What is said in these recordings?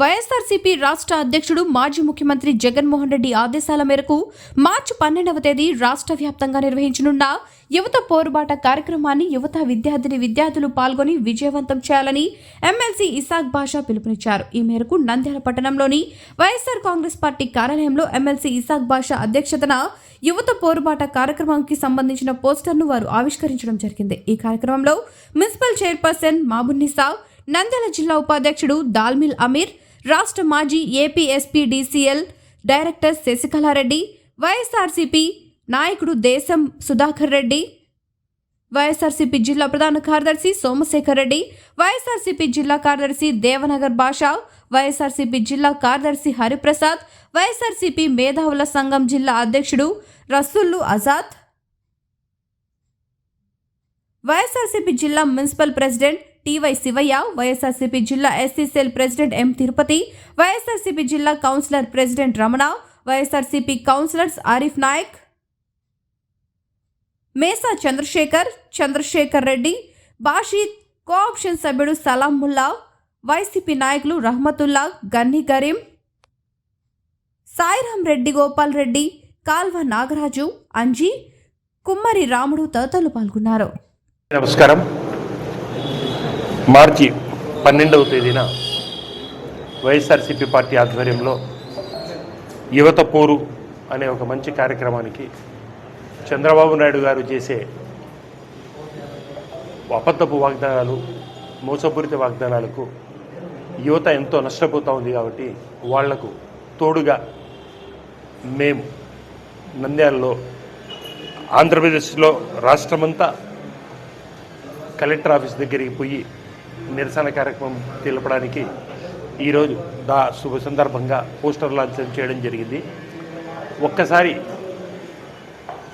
వైఎస్ఆర్సీపీ రాష్ట్ర అధ్యక్షుడు మాజీ ముఖ్యమంత్రి జగన్మోహన్ రెడ్డి ఆదేశాల మేరకు మార్చి పన్నెండవ తేదీ రాష్ట్ర వ్యాప్తంగా నిర్వహించనున్న యువత పోరుబాట కార్యక్రమాన్ని యువత విద్యార్థిని విద్యార్థులు పాల్గొని విజయవంతం చేయాలని ఎమ్మెల్సీ ఇసాక్ బాషా పిలుపునిచ్చారు. ఈ మేరకు నంద్యాల పట్టణంలోని వైఎస్ఆర్ కాంగ్రెస్ పార్టీ కార్యాలయంలో ఎమ్మెల్సీ ఇసాక్ బాషా అధ్యక్షతన యువత పోరుబాట కార్యక్రమానికి సంబంధించిన పోస్టర్ను వారు ఆవిష్కరించడం జరిగింది. ఈ కార్యక్రమంలో మున్సిపల్ చైర్పర్సన్ మాబున్నిసా నంద్యాల జిల్లా ఉపాధ్యక్షుడు దాల్మిల్ అమీర్ రాష్ట్ర మాజీ AP SP director Sasikala Reddy YSRCP నాయకుడు దేశం సుధాకర్ రెడ్డి వైఎస్ఆర్సీపీ జిల్లా ప్రధాన కార్యదర్శి సోమశేఖర్ రెడ్డి వైఎస్ఆర్సీపీ జిల్లా కార్యదర్శి దేవనగర్ భాష వైఎస్ఆర్సీపీ జిల్లా కార్యదర్శి హరిప్రసాద్ వైఎస్ఆర్సీపీ మేధావుల సంఘం జిల్లా అధ్యక్షుడు రసుల్లు ఆజాద్ వైఎస్ఆర్సీపీ జిల్లా municipal president TY Sivaiah YSRCP జిల్లా SCCL president M Tirupati YSRCP జిల్లా councillor president Ramana YSRCP councillors Arif Nayak Mesa Chandrasekhar Chandrasekhar Reddy Basheed cooption సభ్యుడు సలాం ముల్లా వైసీపీ నాయకులు రహమతుల్లా గన్ని కరీం సాయిరాం రెడ్డి గోపాల్ రెడ్డి కాల్వ నాగరాజు అంజీ కుమ్మరి రాముడు తదితరులు పాల్గొన్నారు. నమస్కారం. మార్చి పన్నెండవ తేదీన వైఎస్ఆర్సీపీ పార్టీ ఆధ్వర్యంలో యువత పోరు అనే ఒక మంచి కార్యక్రమానికి చంద్రబాబు నాయుడు గారు చేసే అబద్ధపు వాగ్దానాలు మోసపూరిత వాగ్దానాలకు యువత ఎంతో నష్టపోతూ ఉంది కాబట్టి వాళ్ళకు తోడుగా మేము నంద్యాలలో ఆంధ్రప్రదేశ్లో రాష్ట్రమంతా కలెక్టర్ ఆఫీస్ దగ్గరికి పోయి నిరసన కార్యక్రమం తెలపడానికి ఈరోజు దా శుభ సందర్భంగా పోస్టర్ లాంచ్ చేయడం జరిగింది. ఒక్కసారి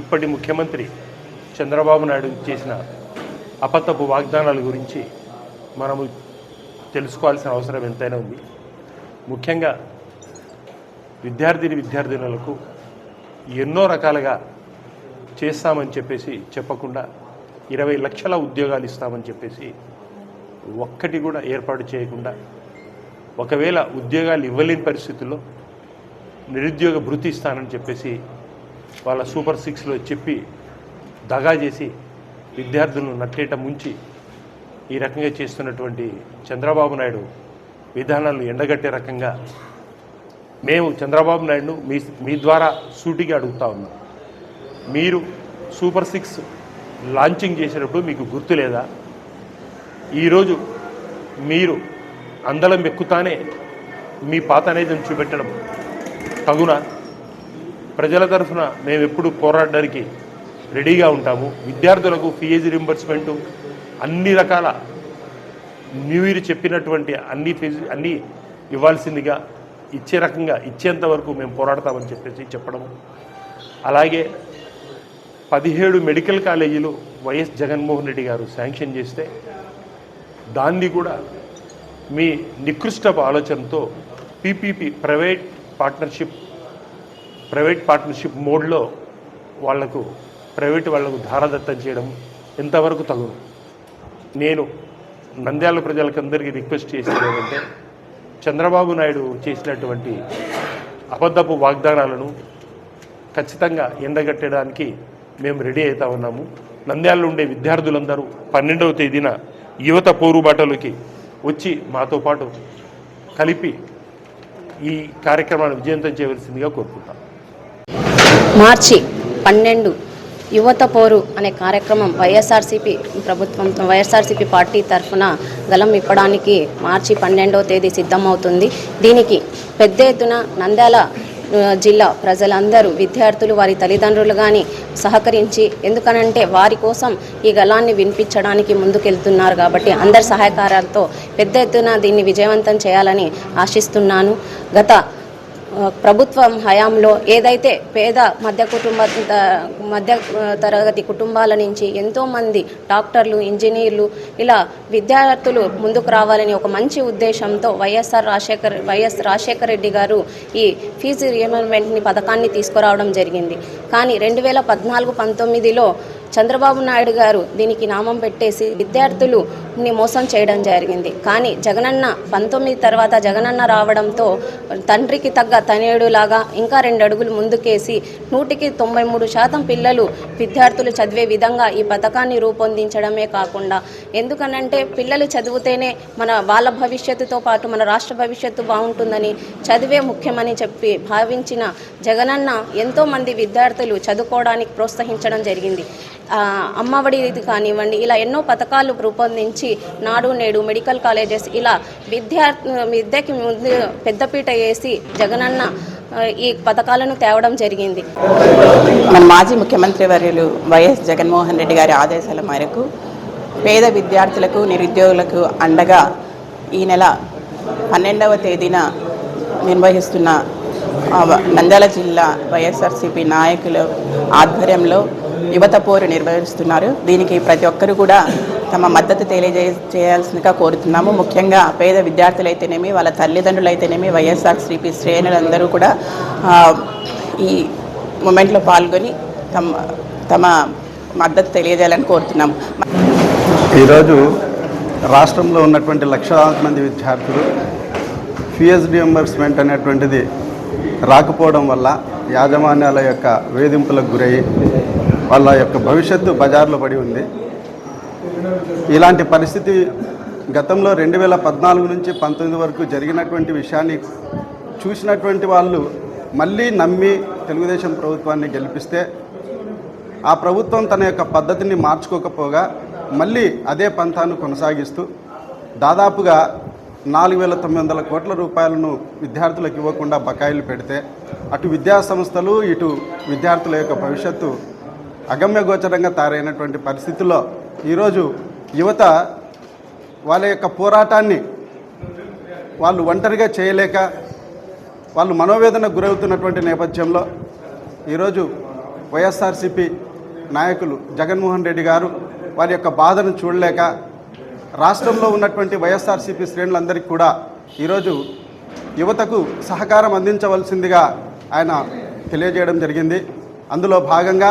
ఇప్పటి ముఖ్యమంత్రి చంద్రబాబు నాయుడు చేసిన అపతపు వాగ్దానాల గురించి మనము తెలుసుకోవాల్సిన అవసరం ఎంతైనా ఉంది. ముఖ్యంగా విద్యార్థిని విద్యార్థినులకు ఎన్నో రకాలుగా చేస్తామని చెప్పేసి చెప్పకుండా ఇరవై లక్షల ఉద్యోగాలు ఇస్తామని చెప్పేసి ఒక్కటి కూడా ఏర్పాటు చేయకుండా ఒకవేళ ఉద్యోగాలు ఇవ్వలేని పరిస్థితుల్లో నిరుద్యోగ భృతి ఇస్తానని చెప్పేసి వాళ్ళ సూపర్ సిక్స్లో చెప్పి దగా చేసి విద్యార్థులను నట్టేట ముంచి ఈ రకంగా చేస్తున్నటువంటి చంద్రబాబు నాయుడు విధానాలను ఎండగట్టే రకంగా మేము చంద్రబాబు నాయుడును మీ మీ ద్వారా సూటిగా అడుగుతా ఉన్నాం. మీరు సూపర్ సిక్స్ లాంచింగ్ చేసినప్పుడు మీకు గుర్తు లేదా? ఈరోజు మీరు అందలం ఎక్కుతానే మీ పాత అనేది చూపెట్టడం తగున ప్రజల తరఫున మేము ఎప్పుడు పోరాడడానికి రెడీగా ఉంటాము. విద్యార్థులకు ఫీజు రింబర్స్మెంటు అన్ని రకాల న్యూ ఇయర్ చెప్పినటువంటి అన్ని ఫీజు అన్నీ ఇవ్వాల్సిందిగా ఇచ్చే రకంగా ఇచ్చేంత వరకు మేము పోరాడతామని చెప్పేసి చెప్పడము. అలాగే పదిహేడు మెడికల్ కాలేజీలు వైఎస్ జగన్మోహన్ రెడ్డి గారు శాంక్షన్ చేస్తే దాన్ని కూడా మీ నికృష్టపు ఆలోచనతో PPP private partnership private partnership మోడ్లో వాళ్ళకు ప్రైవేట్ వాళ్ళకు ధారాదత్తం చేయడం ఎంతవరకు తగును నేను నంద్యాల ప్రజలకందరికీ రిక్వెస్ట్ చేసేది ఏంటంటే చంద్రబాబు నాయుడు చేసినటువంటి అబద్ధపు వాగ్దానాలను ఖచ్చితంగా ఎండగట్టడానికి మేము రెడీ అవుతా ఉన్నాము. నంద్యాలలో ఉండే విద్యార్థులందరూ పన్నెండవ తేదీన యువత పోరుబాటలోకి వచ్చి మాతో పాటు కలిపి ఈ కార్యక్రమాన్ని విజయంతం చేయవలసిందిగా కోరుకుంటాం. మార్చి పన్నెండు యువత పోరు అనే కార్యక్రమం వైఎస్ఆర్సీపీ ప్రభుత్వం వైఎస్ఆర్సీపీ పార్టీ తరఫున గలం ఇప్పడానికి మార్చి పన్నెండవ తేదీ సిద్ధమవుతుంది. దీనికి పెద్ద ఎత్తున నంద్యాల జిల్లా ప్రజలందరూ విద్యార్థులు వారి తల్లిదండ్రులు కానీ సహకరించి ఎందుకనంటే వారి కోసం ఈ గళాన్ని వినిపించడానికి ముందుకెళ్తున్నారు కాబట్టి అందరి సహకారాలతో పెద్ద ఎత్తున దీన్ని విజయవంతం చేయాలని ఆశిస్తున్నాను. గత ప్రభుత్వం హయాంలో ఏదైతే పేద మధ్య కుటుంబ మధ్య తరగతి కుటుంబాల నుంచి ఎంతోమంది డాక్టర్లు ఇంజనీర్లు ఇలా విద్యార్థులు ముందుకు రావాలని ఒక మంచి ఉద్దేశంతో వైఎస్ఆర్ రాజశేఖర్ వైఎస్ రాజశేఖర రెడ్డి గారు ఈ ఫీజు రియంబర్స్మెంట్ని పథకాన్ని తీసుకురావడం జరిగింది. కానీ రెండు వేల పద్నాలుగు పంతొమ్మిదిలో చంద్రబాబు నాయుడు గారు దీనికి నామం పెట్టేసి విద్యార్థులు ని మోసం చేయడం జరిగింది. కానీ జగనన్న పంతొమ్మిది తర్వాత జగనన్న రావడంతో తండ్రికి తగ్గ తనేడులాగా ఇంకా రెండు అడుగులు ముందుకేసి నూటికి తొంభై మూడు శాతం పిల్లలు విద్యార్థులు చదివే విధంగా ఈ పథకాన్ని రూపొందించడమే కాకుండా ఎందుకనంటే పిల్లలు చదివితేనే మన వాళ్ళ భవిష్యత్తుతో పాటు మన రాష్ట్ర భవిష్యత్తు బాగుంటుందని చదివే ముఖ్యమని చెప్పి భావించిన జగనన్న ఎంతోమంది విద్యార్థులు చదువుకోవడానికి ప్రోత్సహించడం జరిగింది. అమ్మఒడి ఇది కానివ్వండి ఇలా ఎన్నో పథకాలు రూపొందించి నాడు నేడు మెడికల్ కాలేజెస్ ఇలా విద్యా విద్యకి ముందు పెద్దపీట వేసి జగనన్న ఈ పథకాలను తేవడం జరిగింది. మన మాజీ ముఖ్యమంత్రి వర్యులు వైఎస్ జగన్మోహన్ రెడ్డి గారి ఆదేశాల మేరకు పేద విద్యార్థులకు నిరుద్యోగులకు అండగా ఈ నెల పన్నెండవ తేదీన నిర్వహిస్తున్న నంద్యాల జిల్లా వైఎస్ఆర్సీపీ నాయకుల ఆధ్వర్యంలో యువత పోరు నిర్వహిస్తున్నారు. దీనికి ప్రతి ఒక్కరు కూడా తమ మద్దతు తెలియజే చేయాల్సిందిగా కోరుతున్నాము. ముఖ్యంగా పేద విద్యార్థులైతేనేమి వాళ్ళ తల్లిదండ్రులు తల్లిదండ్రులైతేనేమి వైఎస్ఆర్సీపీ శ్రేణులందరూ కూడా ఈ మూమెంట్లో పాల్గొని తమ తమ మద్దతు తెలియజేయాలని కోరుతున్నాము. ఈరోజు రాష్ట్రంలో ఉన్నటువంటి లక్షలాది మంది విద్యార్థులు ఫీజు రియంబర్స్మెంట్ అనేటువంటిది రాకపోవడం వల్ల యాజమాన్యాల యొక్క వేధింపులకు గురయ్యి వాళ్ళ యొక్క భవిష్యత్తు బజార్లో పడి ఉంది. ఇలాంటి పరిస్థితి గతంలో రెండు వేల పద్నాలుగు నుంచి పంతొమ్మిది వరకు జరిగినటువంటి విషయాన్ని చూసినటువంటి వాళ్ళు మళ్ళీ నమ్మి తెలుగుదేశం ప్రభుత్వాన్ని గెలిపిస్తే ఆ ప్రభుత్వం తన యొక్క పద్ధతిని మార్చుకోకపోగా మళ్ళీ అదే పంథాను కొనసాగిస్తూ దాదాపుగా నాలుగు వేల తొమ్మిది వందల కోట్ల రూపాయలను విద్యార్థులకు ఇవ్వకుండా బకాయిలు పెడితే అటు విద్యాసంస్థలు ఇటు విద్యార్థుల యొక్క భవిష్యత్తు అగమ్యగోచరంగా తయారైనటువంటి పరిస్థితుల్లో ఈరోజు యువత వాళ్ళ యొక్క పోరాటాన్ని వాళ్ళు ఒంటరిగా చేయలేక వాళ్ళు మనోవేదనకు గురవుతున్నటువంటి నేపథ్యంలో ఈరోజు వైఎస్ఆర్సిపి నాయకులు జగన్మోహన్ రెడ్డి గారు వారి యొక్క బాధను చూడలేక రాష్ట్రంలో ఉన్నటువంటి వైఎస్ఆర్సిపి శ్రేణులందరికీ కూడా ఈరోజు యువతకు సహకారం అందించవలసిందిగా ఆయన తెలియజేయడం జరిగింది. అందులో భాగంగా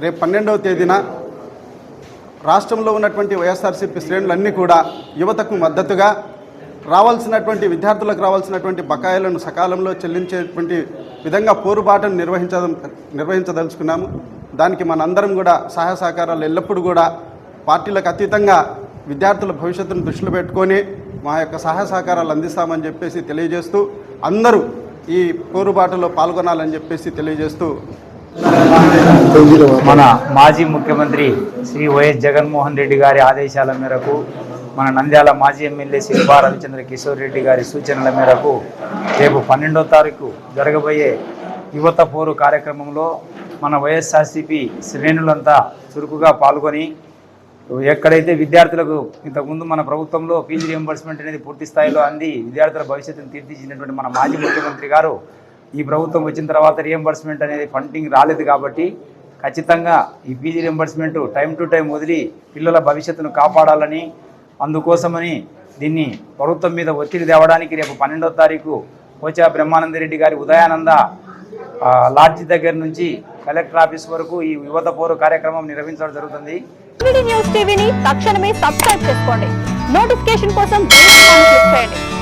రేపు పన్నెండవ తేదీన రాష్ట్రంలో ఉన్నటువంటి వైఎస్ఆర్సీపీ శ్రేణులన్నీ కూడా యువతకు మద్దతుగా రావాల్సినటువంటి విద్యార్థులకు రావాల్సినటువంటి బకాయిలను సకాలంలో చెల్లించేటువంటి విధంగా పోరుబాటను నిర్వహించ నిర్వహించదలుచుకున్నాము. దానికి మనందరం కూడా సహాయ సహకారాలు ఎల్లప్పుడూ కూడా పార్టీలకు అతీతంగా విద్యార్థుల భవిష్యత్తును దృష్టిలో పెట్టుకొని మా యొక్క సహాయ సహకారాలు అందిస్తామని చెప్పేసి తెలియజేస్తూ అందరూ ఈ పోరుబాటలో పాల్గొనాలని చెప్పేసి తెలియజేస్తూ మన మాజీ ముఖ్యమంత్రి శ్రీ వైఎస్ జగన్మోహన్ రెడ్డి గారి ఆదేశాల మేరకు మన నంద్యాల మాజీ ఎమ్మెల్యే శిల్పా రవిచంద్ర కిషోర్ రెడ్డి గారి సూచనల మేరకు రేపు పన్నెండో తారీఖు జరగబోయే యువత పోరు కార్యక్రమంలో మన వైఎస్ఆర్సీపీ శ్రేణులంతా చురుకుగా పాల్గొని ఎక్కడైతే విద్యార్థులకు ఇంతకుముందు మన ప్రభుత్వంలో ఫీజు రియంబర్స్మెంట్ అనేది పూర్తి స్థాయిలో అంది విద్యార్థుల భవిష్యత్తును తీర్చిదిద్దినటువంటి మన మాజీ ముఖ్యమంత్రి గారు ఈ ప్రభుత్వం వచ్చిన తర్వాత రియంబర్స్మెంట్ అనేది ఫండింగ్ రాలేదు కాబట్టి ఖచ్చితంగా ఈ fee reimbursement time to time వదిలి పిల్లల భవిష్యత్తును కాపాడాలని అందుకోసమని దీన్ని ప్రభుత్వం మీద ఒత్తిడి తేవడానికి రేపు పన్నెండో తారీఖు కోచా బ్రహ్మానందరెడ్డి గారి ఉదయానంద లాడ్జి దగ్గర నుంచి కలెక్టర్ ఆఫీస్ వరకు ఈ యువత పోరు కార్యక్రమం నిర్వహించడం జరుగుతుంది. న్యూస్ టీవీని తక్షణమే సబ్స్క్రైబ్ చేసుకోండి. నోటిఫికేషన్ కోసం చేయండి.